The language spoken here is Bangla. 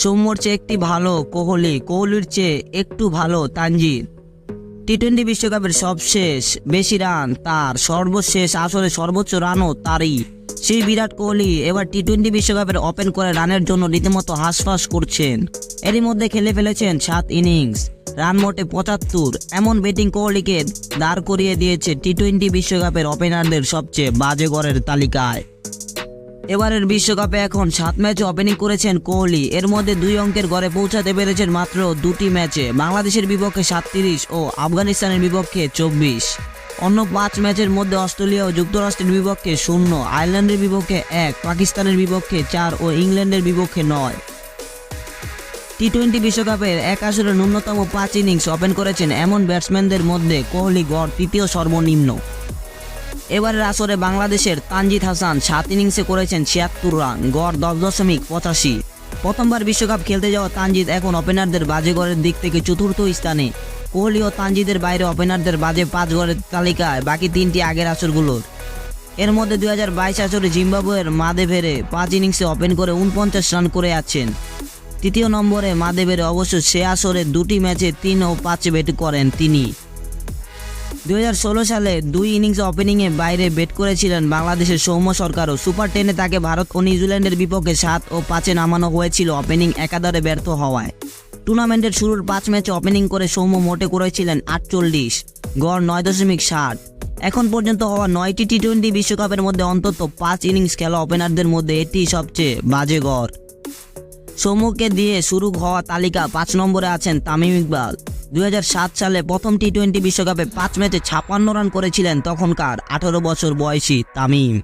সৌম্যর চেয়ে একটি ভালো, কোহলি, কোহলির চেয়ে একটু ভালো তানজিদ টি টোয়েন্টি বিশ্বকাপের সবশেষ বেশি রান তার সর্বশেষ আসরে সর্বোচ্চ রানও তারই। সেই বিরাট কোহলি এবার টি টোয়েন্টি বিশ্বকাপের ওপেন করে রানের জন্য রীতিমতো হাঁসফাঁস করছেন। এরই মধ্যে খেলে ফেলেছেন সাত ইনিংস, রান মোটে পঁচাত্তর। এমন ব্যাটিং কোহলিকে দাঁড় করিয়ে দিয়েছে টি টোয়েন্টি বিশ্বকাপের ওপেনারদের সবচেয়ে বাজে গড়ের তালিকায়। এবারের বিশ্বকাপে এখন সাত ম্যাচে ওপেনিং করেছেন কোহলি। এর মধ্যে দুই অঙ্কের গড়ে পৌঁছাতে পেরেছেন মাত্র দুটি ম্যাচে। বাংলাদেশের বিপক্ষে সাতত্রিশ ও আফগানিস্তানের বিপক্ষে চব্বিশ। অন্য পাঁচ ম্যাচের মধ্যে অস্ট্রেলিয়া ও যুক্তরাষ্ট্রের বিপক্ষে শূন্য, আয়ারল্যান্ডের বিপক্ষে এক, পাকিস্তানের বিপক্ষে চার ও ইংল্যান্ডের বিপক্ষে নয়। টি টোয়েন্টি বিশ্বকাপের এক আসরে ন্যূনতম পাঁচ ইনিংস ওপেন করেছেন এমন ব্যাটসম্যানদের মধ্যে কোহলি গড় তৃতীয় সর্বনিম্ন। এবারের আসরে বাংলাদেশের তানজিদ হাসান সাত ইনিংসে করেছেন ছিয়াত্তর রান, গড় দশ দশমিক পঁচাশি। প্রথমবার বিশ্বকাপ খেলতে যাওয়া তানজিদ এখন ওপেনারদের বাজে গড়ের দিক থেকে চতুর্থ স্থানে। কোহলি ও তানজিদের বাইরে ওপেনারদের বাজে পাঁচ গড়ের তালিকায় বাকি তিনটি আগের আসরগুলোর। এর মধ্যে দুই হাজার বাইশ আসরে জিম্বাবুয়ের মাদেভেরে পাঁচ ইনিংসে ওপেন করে উনপঞ্চাশ রান করে আছেন তৃতীয় নম্বরে মাদেবের অবশ্য সে আসরে দুটি ম্যাচে তিন ও পাঁচ ব্যাট করেন তিনি। ষোলো সালে দুই ইনিংস ওপেনিংয়ে বাইরে ব্যাট করেছিলেন বাংলাদেশের সৌম্য সরকারও। সুপার টেনে তাকে ভারত ও নিউজিল্যান্ডের বিপক্ষে সাত ও পাঁচে নামানো হয়েছিল ওপেনিং একাধারে ব্যর্থ হওয়ায়। টুর্নামেন্টের শুরুর পাঁচ ম্যাচে ওপেনিং করে সৌম্য মোটে করেছিলেন আটচল্লিশ, গড় নয় দশমিক ষাট। এখন পর্যন্ত হওয়া নয়টি টি টোয়েন্টি বিশ্বকাপের মধ্যে অন্তত পাঁচ ইনিংস খেলা ওপেনারদের মধ্যে এটি সবচেয়ে বাজে গড়। সৌম্যকে দিয়ে শুরু হওয়া তালিকা পাঁচ নম্বরে আছেন তামিম ইকবাল। দু হাজার সাত সালে প্রথম টি টোয়েন্টি বিশ্বকাপে পাঁচ ম্যাচে ছাপান্ন রান করেছিলেন তখনকার আঠারো বছর বয়সী তামিম।